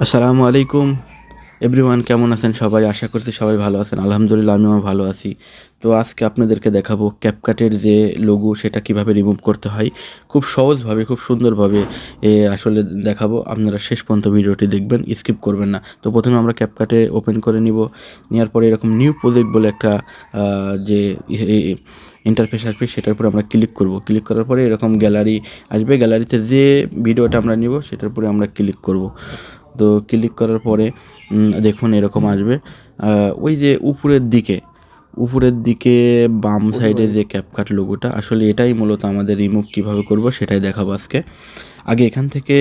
আসসালামু আলাইকুম। এভরিওয়ান কেমন আছেন সবাই? আশা করছি সবাই ভালো আছেন। আলহামদুলিল্লাহ, আমিও ভালো আছি। তো আজকে আপনাদেরকে দেখাবো ক্যাপকাটের যে লোগো সেটা কীভাবে রিমুভ করতে হয়। খুব সহজভাবে, খুব সুন্দরভাবে, এ, আসলে দেখাবো। আপনারা শেষ পর্যন্ত ভিডিওটি দেখবেন স্কিপ করবেন না। তো প্রথমে আমরা ক্যাপকাটে ওপেন করে নিব। নেওয়ার পরে এরকম নিউ প্রজেক্ট বলে একটা যে ইন্টারফেস আসবে, সেটার উপরে আমরা ক্লিক করব। ক্লিক করার পরে এরকম গ্যালারি আসবে। গ্যালারিতে যে ভিডিওটা আমরা নিব, সেটার উপরে আমরা ক্লিক করব। তো ক্লিক করার পরে দেখুন এরকম আসবে। ওই যে উপরের দিকে উপরের দিকে বাম সাইডে যে ক্যাপকাট লোগোটা আসলে এটাই মূলত আমাদের রিমুভ কীভাবে করব সেটাই দেখাবো আজকে। আগে এখান থেকে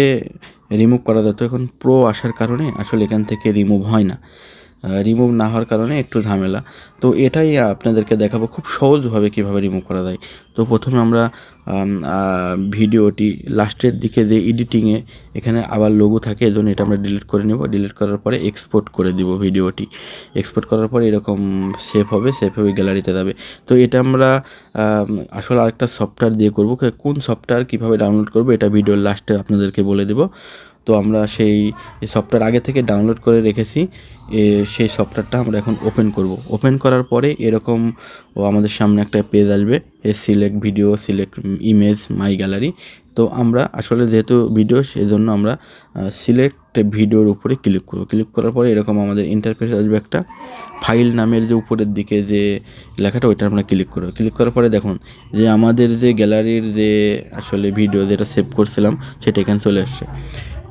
রিমুভ করা যেত এখন প্রো আসার কারণে আসলে এখান থেকে রিমুভ হয় না। রিমুভ না হওয়ার কারণে একটু ঝামেলা। তো এটাই আপনাদেরকে দেখাবো খুব সহজভাবে কীভাবে রিমুভ করা যায়। তো প্রথমে আমরা ভিডিওটি লাস্টের দিকে যে এডিটিংয়ে এখানে আবার লোগো থাকে এজন্য এটা আমরা ডিলিট করে নেব। ডিলিট করার পরে এক্সপোর্ট করে দিব ভিডিওটি। এক্সপোর্ট করার পরে এরকম সেভ হবে সেভ হবে গ্যালারিতে যাবে। তো এটা আমরা আসলে আরেকটা সফটওয়্যার দিয়ে করব। কোন সফটওয়্যার কীভাবে ডাউনলোড করব, এটা ভিডিওর লাস্টে আপনাদেরকে বলে দেব। তো আমরা সেই সফটওয়্যার আগে থেকে ডাউনলোড করে রেখেছি। সেই সফটওয়্যারটা আমরা এখন ওপেন করব। ওপেন করার পরে এরকম ও আমাদের সামনে একটা পেজ আসবে select video select image my gallery তো আমরা আসলে যেহেতু ভিডিও সেজন্য আমরা সিলেক্ট ভিডিওর উপরে ক্লিক করব। ক্লিক করার পরে এরকম আমাদের ইন্টারফেস আসবে একটা ফাইল নামের যে উপরের দিকে যে লেখাটা, ওইটা আমরা ক্লিক করব। ক্লিক করার পরে দেখুন, যে আমাদের যে গ্যালারির যে আসলে ভিডিও যেটা সেভ করছিলাম, সেটা এখানে চলে আসছে।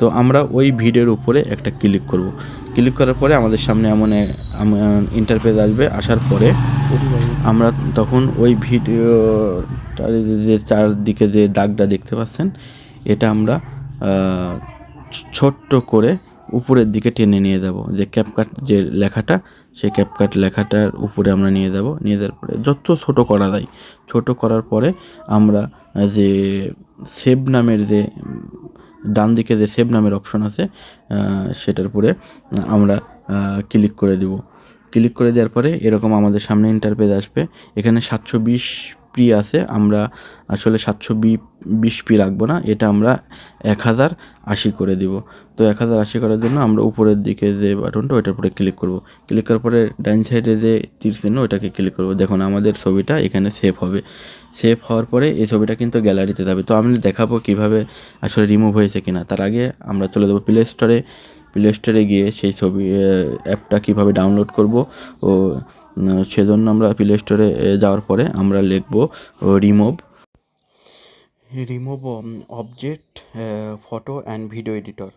তো আমরা ওই ভিডিওর উপরে একটা ক্লিক করব। ক্লিক করার পরে আমাদের সামনে এমন ইন্টারফেস আসবে, আসার পরে আমরা তখন ওই ভিডিওটার যে চারদিকে যে দাগটা দেখতে পাচ্ছেন, এটা আমরা ছোট্ট করে উপরের দিকে টেনে নিয়ে যাব। যে ক্যাপকাট যে লেখাটা, সেই ক্যাপকাট লেখাটার উপরে আমরা নিয়ে যাব। নিয়ে যাওয়ার পরে যত ছোট করা যায়, ছোট করার পরে আমরা যে সেভ নামের যে ডান দিকে যে সেভ নামের অপশন আছে সেটার উপরে আমরা ক্লিক করে দেব। ক্লিক করে দেওয়ার পরে এরকম আমাদের সামনে ইন্টারপেজ আসবে। এখানে সাতশো বিশ পি আছে, আমরা আসলে সাতশো বিশ পি রাখব না, এটা আমরা এক হাজার আশি করে দিব। তো এক হাজার আশি করার জন্য আমরা উপরের দিকে যে বাটনটা ওইটার উপরে ক্লিক করব। ক্লিক করার পরে ডাইন সাইডে যে তীর চিহ্ন, ওইটাকে ক্লিক করব। দেখুন, আমাদের ছবিটা এখানে সেভ হবে। সেভ হওয়ার পরে এই ছবিটা কিন্তু গ্যালারিতে যাবে। তো আমি দেখাবো কীভাবে আসলে রিমুভ হয়েছে কিনা। তার আগে আমরা চলে যাব প্লে স্টোরে প্লে স্টোরে গিয়ে সেই ছবি অ্যাপটা কীভাবে ডাউনলোড করব ও সেজন্য আমরা প্লে স্টোরে যাওয়ার পরে আমরা লিখব remove remove object photo and video editor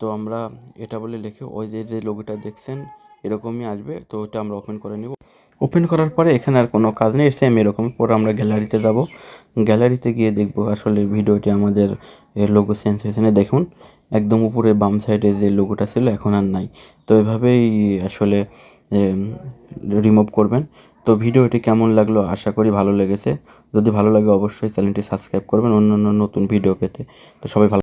তো আমরা এটা বলে লিখে, ওই যে যে লোগোটা দেখছেন, এরকমই আসবে, তো ওটা আমরা ওপেন করে নেব। ওপেন করার পরে এখানে আর কোনো কাজ নেই সেম এরকম। পরে আমরা গ্যালারিতে যাব। গ্যালারিতে গিয়ে দেখব আসলে ভিডিওটি আমাদের লোগো সেন্স হয়েছে না। দেখুন, একদম উপরে বাম সাইডে যে লোগোটা ছিল, এখন আর নাই। তো এভাবেই আসলে রিমুভ করবেন। তো ভিডিওটি কেমন লাগল আশা করি ভালো লেগেছে। যদি ভালো লাগে অবশ্যই চ্যানেলটি সাবস্ক্রাইব করবেন। অন্য অন্য নতুন ভিডিও পেতে। তো সবাই ভালো